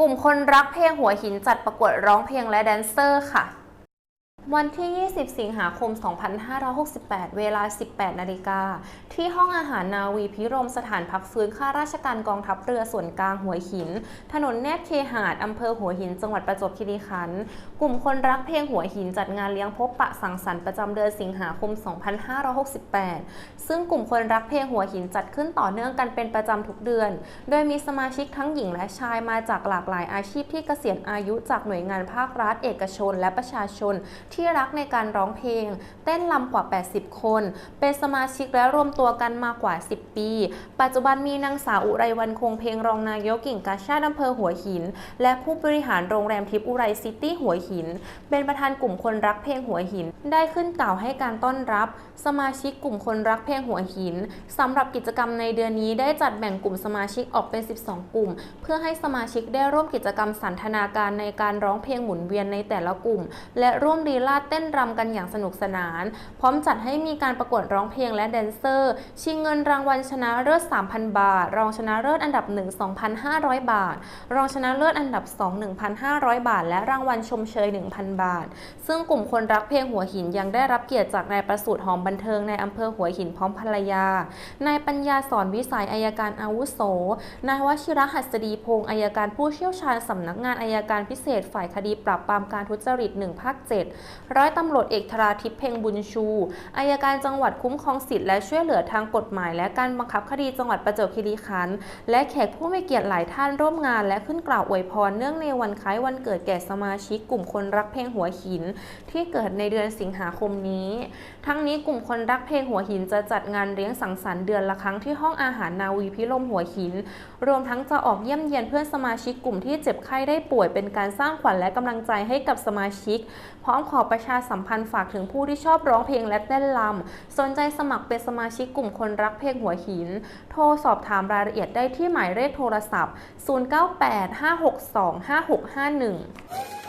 กลุ่มคนรักเพลงหัวหินจัดประกวดร้องเพลงและแดนเซอร์ค่ะ วันที่ 20 สิงหาคม 2568 เวลา 18 นาฬิกา ที่ห้องอาหารนาวีพิรมสถานพักฟื้นข้าราชการกองทัพเรือส่วนกลางหัวหิน ถนนแนบเคหาดอำเภอหัวหิน จังหวัดประจวบคีรีขันธ์กลุ่มคนรักเพลงหัวหินจัดงานเลี้ยงพบปะสังสรรค์ประจำเดือนสิงหาคม 2568 ซึ่งกลุ่มคนรักเพลงหัวหินจัดขึ้นต่อเนื่องกันเป็นประจำทุกเดือน โดยมีสมาชิกทั้งหญิงและชายมาจากหลากหลายอาชีพที่เกษียณอายุจากหน่วยงานภาครัฐ เอกชน และประชาชน ที่รักในการร้องเพลง เต้นลำกว่า 80 คน เป็นสมาชิกและรวมตัวกันมากว่า 10 ปี ปัจจุบันมีนางสาวอุไรวันคงเพลงรองนายกกิ่งกาชาติอำเภอหัวหิน และผู้บริหารโรงแรมทิพย์อุไรซิตี้หัวหิน เป็นประธานกลุ่มคนรักเพลงหัวหิน ได้ขึ้นกล่าวให้การต้อนรับ สมาชิกกลุ่มคนรักเพลงหัวหินสำหรับกิจกรรมในเดือนนี้ได้จัดแบ่งกลุ่มสมาชิกออกเป็น 12 กลุ่ม เพื่อให้สมาชิกได้ร่วมกิจกรรมสันทนาการในการร้องเพลงหมุนเวียนในแต่ละกลุ่ม และร่วมลีลาดเต้นรำกันอย่างสนุกสนาน พร้อมจัดให้มีการประกวดร้องเพลงและแดนเซอร์ชิงเงินรางวัลชนะเลิศ 3,000 บาท รองชนะเลิศอันดับ 1 2,500 บาท รองชนะเลิศอันดับ 2 1,500 บาท และรางวัลชมเชย 1,000 บาท ซึ่งกลุ่มคนรักเพลงหัวหินยังได้รับเกียรติจากนายประสูติหอมบันเทิงในอำเภอหัวหินพร้อมภรรยา นายปัญญาสอนวิสัยอายการอาวุโส นายวชิระหัสดีพงศ์อายการผู้เชี่ยวชาญสำนักงานอายการพิเศษฝ่ายคดีปราบปรามการทุจริต1ภาค7ร้อยตำรวจเอกธราทิพย์เพ็งบุญชู อายการจังหวัดคุ้มครองสิทธิ์และช่วยเหลือทางกฎหมายและการบังคับคดีจังหวัดประจวบคีรีขันธ์และแขกผู้มีเกียรติหลายท่านร่วมงาน และขึ้นกล่าวอวยพรเนื่องในวันคล้ายวันเกิดแก่สมาชิกกลุ่มคนรักเพลงหัวหิน ที่เกิดในเดือนสิงหาคมนี้ ทั้งนี้กลุ่มคนรักเพลงหัวหินจะจัดงานเลี้ยงสังสรรค์เดือนละครั้งที่ห้องอาหารนาวีพิรมหัวหิน รวมทั้งจะออกเยี่ยมเยียนเพื่อนสมาชิกกลุ่มที่เจ็บไข้ได้ป่วยเป็นการสร้างขวัญและกำลังใจให้กับสมาชิก พร้อมขอประชาสัมพันธ์ฝากถึงผู้ที่ชอบร้องเพลงและเต้นรำสนใจสมัครเป็นสมาชิกกลุ่มคนรักเพลงหัวหิน โทรสอบถามรายละเอียดได้ที่หมายเลขโทรศัพท์ 0985625651